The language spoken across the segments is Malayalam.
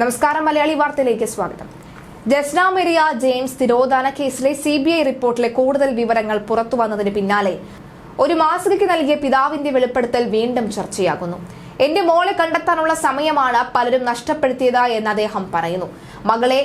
നമസ്കാരം മലയാളി വാർത്തയിലേക്ക് സ്വാഗതം. ജസ്ന മെരിയ ജെയിംസ് തിരോധാന കേസിലെ സി ബി ഐ റിപ്പോർട്ടിലെ കൂടുതൽ വിവരങ്ങൾ പുറത്തു വന്നതിന് പിന്നാലെ ഒരു മാസികയ്ക്ക് നൽകിയ പിതാവിന്റെ വെളിപ്പെടുത്തൽ വീണ്ടും ചർച്ചയാകുന്നു. എന്റെ മോളെ കണ്ടെത്താനുള്ള സമയമാണ് പലരും നഷ്ടപ്പെടുത്തിയത് എന്ന് അദ്ദേഹം പറയുന്നു. മകളെ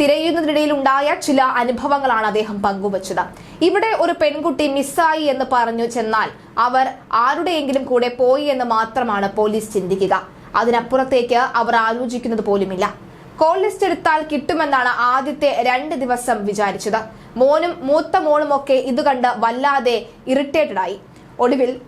തിരയുന്നതിനിടയിൽ ഉണ്ടായ ചില അനുഭവങ്ങളാണ് അദ്ദേഹം പങ്കുവച്ചത്. ഇവിടെ ഒരു പെൺകുട്ടി മിസ്സായി എന്ന് പറഞ്ഞു ചെന്നാൽ അവർ ആരുടെയെങ്കിലും കൂടെ പോയി എന്ന് മാത്രമാണ് പോലീസ് ചിന്തിക്കുക. അതിനപ്പുറത്തേക്ക് അവർ ആലോചിക്കുന്നത് പോലുമില്ല. കോൾ ലിസ്റ്റ് എടുത്താൽ കിട്ടുമെന്നാണ് ആദ്യത്തെ രണ്ട് ദിവസം വിചാരിച്ചത്. മോനും മൂത്ത മോളും ഒക്കെ ഇത് കണ്ട് വല്ലാതെ ഇറിറ്റേറ്റഡ് ആയി. ഒടുവിൽ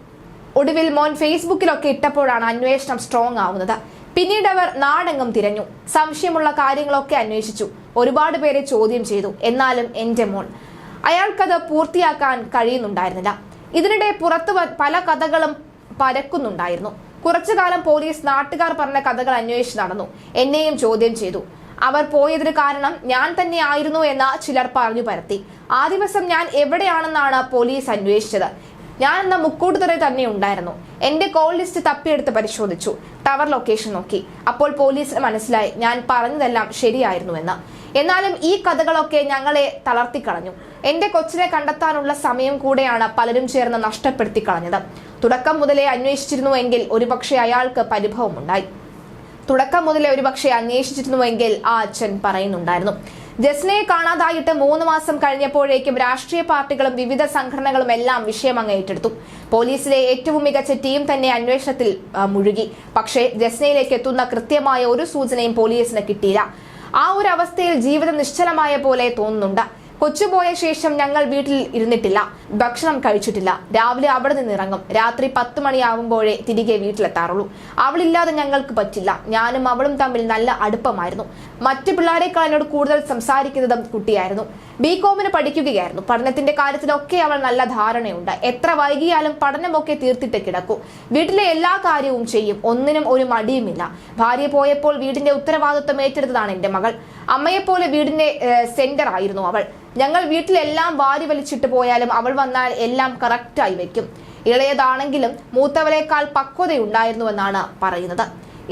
ഒടുവിൽ മോൻ ഫേസ്ബുക്കിലൊക്കെ ഇട്ടപ്പോഴാണ് അന്വേഷണം സ്ട്രോങ് ആവുന്നത്. പിന്നീട് അവർ നാടെങ്ങും തിരഞ്ഞു. സംശയമുള്ള കാര്യങ്ങളൊക്കെ അന്വേഷിച്ചു. ഒരുപാട് പേരെ ചോദ്യം ചെയ്തു. എന്നാലും എന്റെ മോൻ അയാൾക്കത് പൂർത്തിയാക്കാൻ കഴിയുന്നുണ്ടായിരുന്നില്ല. ഇതിനിടെ പുറത്തു പല കഥകളും പരക്കുന്നുണ്ടായിരുന്നു. കുറച്ചു കാലം പോലീസ് നാട്ടുകാർ പറഞ്ഞ കഥകൾ അന്വേഷിച്ച് നടന്നു. എന്നെയും ചോദ്യം ചെയ്തു. അവർ പോയതിന് കാരണം ഞാൻ തന്നെ ആയിരുന്നു എന്ന് ചിലർ പറഞ്ഞു പരത്തി. ആ ദിവസം ഞാൻ എവിടെയാണെന്നാണ് പോലീസ് അന്വേഷിച്ചത്. ഞാൻ എന്ന മുക്കൂട്ടുതറ തന്നെ ഉണ്ടായിരുന്നു. എന്റെ കോൾ ലിസ്റ്റ് തപ്പിയെടുത്ത് പരിശോധിച്ചു. ടവർ ലൊക്കേഷൻ നോക്കി. അപ്പോൾ പോലീസിന് മനസ്സിലായി ഞാൻ പറഞ്ഞതെല്ലാം ശരിയായിരുന്നു എന്ന് എന്നാലും ഈ കഥകളൊക്കെ ഞങ്ങളെ തളർത്തിക്കളഞ്ഞു. എന്റെ കൊച്ചിനെ കണ്ടെത്താനുള്ള സമയം കൂടെയാണ് പലരും ചേർന്ന് നഷ്ടപ്പെടുത്തി കളഞ്ഞത് തുടക്കം മുതലേ അന്വേഷിച്ചിരുന്നുവെങ്കിൽ ഒരുപക്ഷെ അയാൾക്ക് പരിഭവമുണ്ടായി. തുടക്കം മുതലേ ഒരുപക്ഷെ അന്വേഷിച്ചിരുന്നുവെങ്കിൽ ആ അച്ഛൻ പറയുന്നുണ്ടായിരുന്നു. ജസ്നയെ കാണാതായിട്ട് മൂന്ന് മാസം കഴിഞ്ഞപ്പോഴേക്കും രാഷ്ട്രീയ പാർട്ടികളും വിവിധ സംഘടനകളും എല്ലാം വിഷയം അങ്ങ് ഏറ്റെടുത്തു. പോലീസിലെ ഏറ്റവും മികച്ച ടീം തന്നെ അന്വേഷണത്തിൽ മുഴുകി. പക്ഷേ ജസ്നയിലേക്ക് എത്തുന്ന കൃത്യമായ ഒരു സൂചനയും പോലീസിന് കിട്ടിയില്ല. ആ ഒരു അവസ്ഥയിൽ ജീവിതം നിശ്ചലമായ പോലെ തോന്നുന്നുണ്ട്. കൊച്ചുപോയ ശേഷം ഞങ്ങൾ വീട്ടിൽ ഇരുന്നിട്ടില്ല. ഭക്ഷണം കഴിച്ചിട്ടില്ല. രാവിലെ അവിടെ നിന്ന് ഇറങ്ങും. രാത്രി പത്ത് മണിയാവുമ്പോഴേ തിരികെ വീട്ടിലെത്താറുള്ളൂ. അവളില്ലാതെ ഞങ്ങൾക്ക് പറ്റില്ല. ഞാനും അവളും തമ്മിൽ നല്ല അടുപ്പമായിരുന്നു. മറ്റു പിള്ളേരെക്കാൾ എന്നോട് കൂടുതൽ സംസാരിക്കുന്നതും കുട്ടിയായിരുന്നു. ബി കോമിന് പഠിക്കുകയായിരുന്നു. പഠനത്തിന്റെ കാര്യത്തിലൊക്കെ അവൾ നല്ല ധാരണയുണ്ട്. എത്ര വൈകിയാലും പഠനമൊക്കെ തീർത്തിട്ട് കിടക്കൂ. വീട്ടിലെ എല്ലാ കാര്യവും ചെയ്യും. ഒന്നിനും ഒരു മടിയുമില്ല. ഭാര്യ പോയപ്പോൾ വീടിന്റെ ഉത്തരവാദിത്വം ഏറ്റെടുത്തതാണ് എന്റെ മകൾ. അമ്മയെപ്പോലെ വീടിന്റെ സെന്റർ ആയിരുന്നു അവൾ. ഞങ്ങൾ വീട്ടിലെല്ലാം വാരി വലിച്ചിട്ട് പോയാലും അവൾ വന്നാൽ എല്ലാം കറക്റ്റായി വെക്കും ഇളയതാണെങ്കിലും മൂത്തവളേക്കാൾ പക്വതയുണ്ടായിരുന്നുവെന്നാണ് പറയുന്നത്.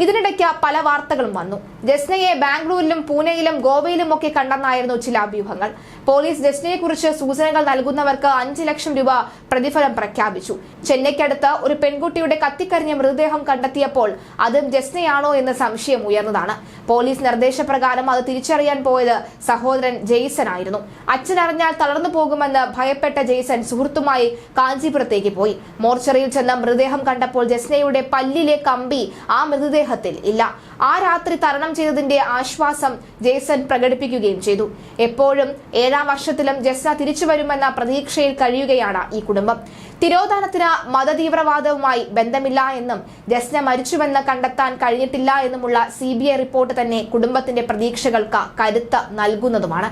ഇതിനിടയ്ക്ക് പല വാർത്തകളും വന്നു. ജസ്നയെ ബാംഗ്ലൂരിലും പൂനെയിലും ഗോവയിലും ഒക്കെ കണ്ടെന്നായിരുന്നു ചില അഭ്യൂഹങ്ങൾ. പോലീസ് ജസ്നയെ കുറിച്ച് സൂചനകൾ നൽകുന്നവർക്ക് അഞ്ച് ലക്ഷം രൂപ പ്രതിഫലം പ്രഖ്യാപിച്ചു. ചെന്നൈക്കടുത്ത് ഒരു പെൺകുട്ടിയുടെ കത്തിക്കരിഞ്ഞ മൃതദേഹം കണ്ടെത്തിയപ്പോൾ അതും ജസ്നയാണോ എന്ന് സംശയം ഉയർന്നതാണ്. പോലീസ് നിർദ്ദേശപ്രകാരം അത് തിരിച്ചറിയാൻ പോയത് സഹോദരൻ ജെയ്സൺ ആയിരുന്നു. അച്ഛൻ അറിഞ്ഞാൽ തളർന്നു പോകുമെന്ന് ഭയപ്പെട്ട ജെയ്സൺ സുഹൃത്തുമായി കാഞ്ചീപുരത്തേക്ക് പോയി. മോർച്ചറിയിൽ ചെന്ന മൃതദേഹം കണ്ടപ്പോൾ ജസ്നയുടെ പല്ലിലെ കമ്പി ആ മൃതദേഹത്തിൽ ഇല്ല. ആ രാത്രി തരണം ചെയ്തതിന്റെ ആശ്വാസം ജേസൺ പ്രകടിപ്പിക്കുകയും ചെയ്തു. എപ്പോഴും ഏഴാം വർഷത്തിലും ജസ്ന തിരിച്ചു വരുമെന്ന പ്രതീക്ഷയിൽ കഴിയുകയാണ് ഈ കുടുംബം. തിരോധാനത്തിന് മതതീവ്രവാദവുമായി ബന്ധമില്ല എന്നും ജസ്ന മരിച്ചുവെന്ന് കണ്ടെത്താൻ കഴിഞ്ഞിട്ടില്ല എന്നുമുള്ള സി റിപ്പോർട്ട് തന്നെ കുടുംബത്തിന്റെ പ്രതീക്ഷകൾക്ക് കരുത്ത് നൽകുന്നതുമാണ്.